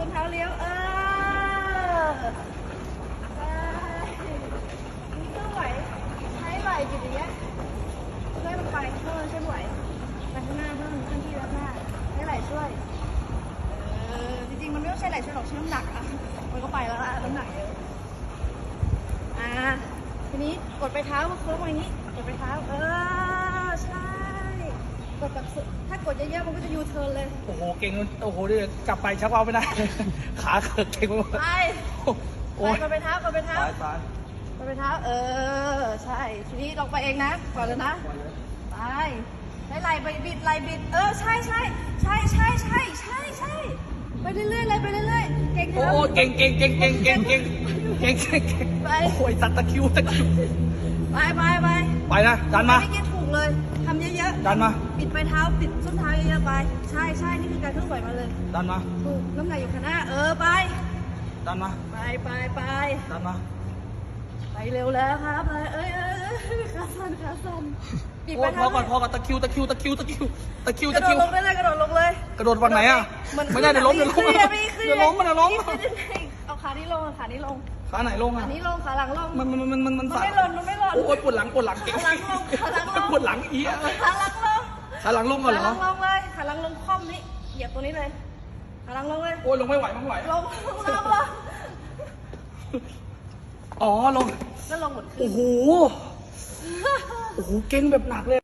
ส้นเท้าเลี้ยวเออใช่นี่ก็ไหวใช้ไหวจิตอย่างเงี้ยช่วยมันไปเพิ่มใช่ไหวไปข้างหน้าเพิ่มเคลื่อนที่ด้านหน้าใช้ไหลช่วยเออจริงๆมันไม่ต้องใช้ไหลช่วยหรอกใช้น้ำหนักอะมันก็ไปแล้วอะน้ำหนักเยอะอ่าทีนี้กดไปเท้าโค้งไว้นี้กดไปเท้าเออใช่กดแบบสุด ดเยอะๆมันก็จะยูเทิร์นเลย โอ้โห เก่งเลยโอ้โหเดี๋ยวกลับไปชักเอาไม่ได้ ขาเขิกเก่งไปหมดไปโอ้ไปยกดไปเท้ากดไปเท้าตายตายกดไปเท้า เออ ใช่ ทีนี้ลงไปเองนะ ก่อนเลยนะ ไปใช้ไหลไปบิดไหลบิด เออ ใช่ใช่ใช่ใช่ใช่ใช่ใช่ไปเรื่อยๆเลยไปเรื่อยๆ เก่งโอ้ครับโหเก่งเก่งเก่งเก่งเก่งเก่งเก่งเก่งเก่งไปโอ้โหสัตว์ตะคริวตะคริว ไปไปไปไปนะ ดันมาไม่เก็ตถูกเลย ทำเยอะดันมา ๆ ปิดไปเท้า ปิดส้นเท้าเยอะๆไป ใช่ใช่นี่คือการเคลื่อนไหวมาเลยดันมา ถูกน้ำหนักอยู่ข้างหน้า เออไป ดันมา ไปไปไป ดันมา ไปเร็วแล้วครับไปเอ้ยเอ้ยเอ้ยขาสั่นขาสั่นปิดโอ้ไปยพเท้าอก่อนพอก่อนตะคริวตะคริวตะคริวตะคริวตะคริวกตะระโดคริดวลงได้เลยกระโดดลงเลยกระโดดวันไหนอะมันไม่ได้เดี๋ยวล้มเดี๋ยวล้มขึ้นไม่ขึ้นเดี๋ยวล้มมันเดี๋ยวล้มขึ้นยังไงเอาขานี้ลงเอาขานี้ลงขาไหนลงอะขานี้ลงขาหลังลง มันมันมันมันมันมันสั่นไม่หล่นมันไม่หล่น โอ้ยปวดหลังปวดหลังเก่ง ขาหลังลงขาหลังล งปวดหลังเอี้ยขาหลังลงขาหลังลงก่ขาอนเหรหลัองลงเลยขาหลังลงคล่อมนี้เหยียบตัวนี้เลยขาหลังลงเลย โอ้ยลงไม่ไหวไม่ไหว ลงลงลงลงอ๋อลง แล้วลงหมดขึ้น โอ้โห โอ้โห เก่งแบบหนักเลย